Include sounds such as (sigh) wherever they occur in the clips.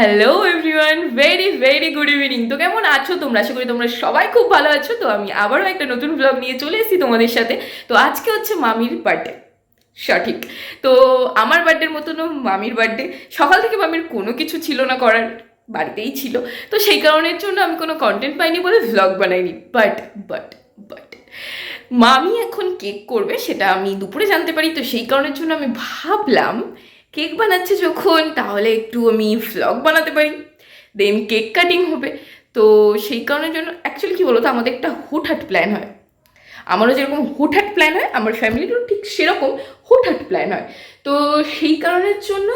Hello everyone very very good evening তো কেমন আছো তোমরা? আশা করি তোমরা সবাই খুব ভালো আছো। তো আমি আবারও একটা নতুন ব্লগ নিয়ে চলে এসেছি তোমাদের সাথে। তো আজকে হচ্ছে মামির বার্থডে সঠিক। তো আমার বার্থডের মতনও মামির বার্থডে সকাল থেকে মামির কোনো কিছু ছিল না করার, বাড়িতেই ছিল। তো সেই কারণের জন্য আমি কোনো কন্টেন্ট পাইনি বলে ভ্লগ বানাইনি। বাট বাট বাট মামি এখন কেক করবে, সেটা আমি দুপুরে জানতে পারি। তো সেই কারণের জন্য আমি ভাবলাম কেক বানাচ্ছে যখন, তাহলে একটু আমি ভ্লগ বানাতে পারি। দেন কেক কাটিং হবে। তো সেই কারণের জন্য অ্যাকচুয়ালি কী বলতো, আমাদের একটা হুটহাট প্ল্যান হয়। আমারও যেরকম হুটহাট প্ল্যান হয়, আমার ফ্যামিলিরও ঠিক সেরকম হুটহাট প্ল্যান হয়। তো সেই কারণের জন্য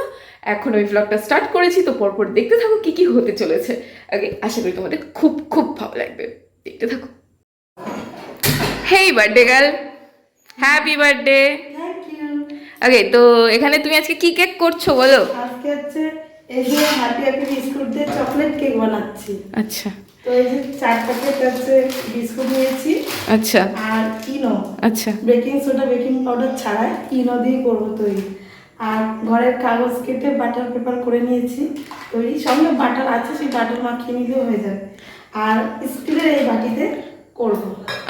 এখন ওই ভ্লগটা স্টার্ট করেছি। তো পরপর দেখতে থাকো কী কী হতে চলেছে। আগে আশা করি তোমাদের খুব খুব ভালো লাগবে। দেখতে থাকো। Hey birthday girl happy birthday okay তো এখানে তুমি আজকে কি কেক করছ বলো? আজকে হচ্ছে এই যে হ্যাপি হ্যাপি বিস্কুট দিয়ে চকলেট কেক বানাচ্ছি। আচ্ছা। তো এই যে চার প্যাকেট হচ্ছে বিস্কুট নিয়েছি। আচ্ছা। আর ইনো আচ্ছা। বেকিং সোডা বেকিং পাউডার ছাড়াই ইনো দিয়ে করব তৈরি। আর ঘরের কাগজ কেটে বাটার পেপার করে নিয়েছি। তৈরি সঙ্গে বাটার আছে সেই বাটার মাখিয়ে নিলেও হয়ে যাবে। আর স্টিলের এই বাটিতে করব।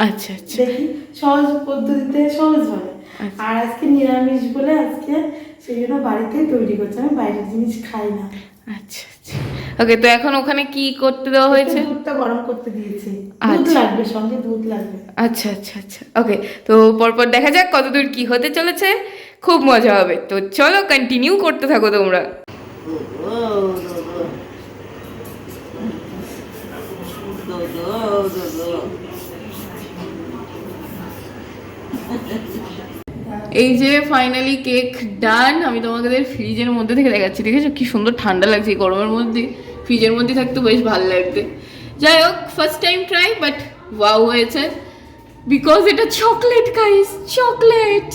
আচ্ছা আচ্ছা। দেখি সহজ পদ্ধতিতে সহজ আচ্ছা। আর আজকে নিরামিষ বলে আজকে সেই জন্য বাড়িতেই তৈরি করছি। আমি বাইরের জিনিস খাই না। আচ্ছা আচ্ছা। ওকে তো এখন ওখানে কি করতে দেওয়া হয়েছে? দুধটা গরম করতে দিয়েছি। দুধ আচ্ছা। লাগবে সঙ্গে দুধ লাগবে। আচ্ছা আচ্ছা আচ্ছা। ওকে তো পরপর দেখা যাক কতদূর কি হতে চলেছে। খুব মজা হবে। তো চলো কন্টিনিউ করতে থাকো তোমরা। (laughs) (laughs) এই যে ফাইনালি কেক ডান আমি তোমাদের ফ্রিজের মধ্যে থেকে দেখাচ্ছি, দেখেছ? কি সুন্দর ঠান্ডা লাগছে গরমের মধ্যে। ফ্রিজের মধ্যে থাকতে বেশ ভালো লাগবে। যাই হোক first time try but wow হয়েছে। বিকজ এটা চকলেট গাইস চকলেট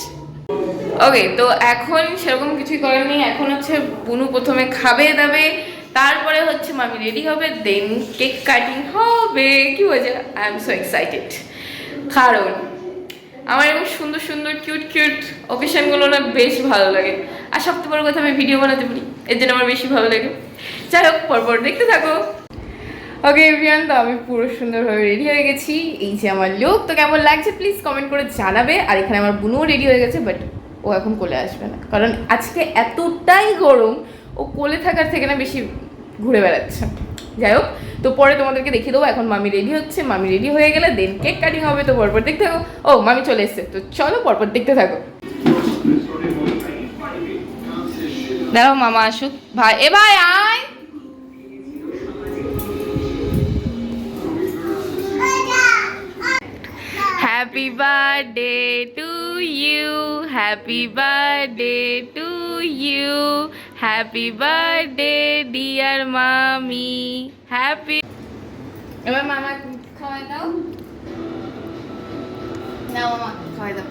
ওকে তো এখন সেরকম কিছুই করার নেই। এখন হচ্ছে বুনু প্রথমে খাবে, দাবে। তারপরে হচ্ছে মামি রেডি হবে দেন কেক কাটিং হবে। কি হয়েছে? আই এম সো এক্সাইটেড কারণ আমার এরকম সুন্দর সুন্দর কিউট কিউট অকেশনগুলো না বেশ ভালো লাগে। আর সবথেকে বড় কথা আমি ভিডিও বানাতে পারি, এর জন্য আমার বেশি ভালো লাগে। যাই হোক, পরপর দেখতে থাকো। ওকে এভরিয়ান তো আমি পুরো সুন্দরভাবে রেডি হয়ে গেছি। এই যে আমার লুক তো কেমন লাগছে প্লিজ কমেন্ট করে জানাবে। আর এখানে আমার বোনও রেডি হয়ে গেছে বাট ও এখন কোলে আসবে না। কারণ আজকে এতটাই গরম, ও কোলে থাকার থেকে না বেশি ঘুরে বেড়াচ্ছে। যাই হোক, তো পরে তোমাদেরকে দেখিয়ে দেবো, এখন মামি রেডি হচ্ছে, মামি রেডি হয়ে গেলে দেন কেক কাটিং হবে, তো পরপর দেখতে থাকো ও, মামি চলে এসছে, তো চলো পরপর দেখতে থাকো দেখো মামা আসুক ভাই, এ ভাই, আয় Happy birthday to you. Happy birthday to you. Happy birthday dear mommy. Happy এবার মামা খাওয়াই দাও। না মামা খাওয়াই দাও।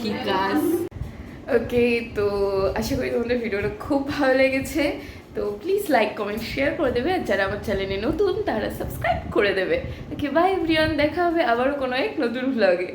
ঠিক আছে ওকে তো আশা করি তোমাদের ভিডিওটা খুব ভালো লেগেছে। তো প্লিজ লাইক কমেন্ট শেয়ার করে দেবে। আর যারা আমার চ্যানেলে নতুন তারা সাবস্ক্রাইব করে দেবে। ওকে বাই এভরিওয়ান দেখা হবে আবারও কোনো এক নতুন ভ্লগে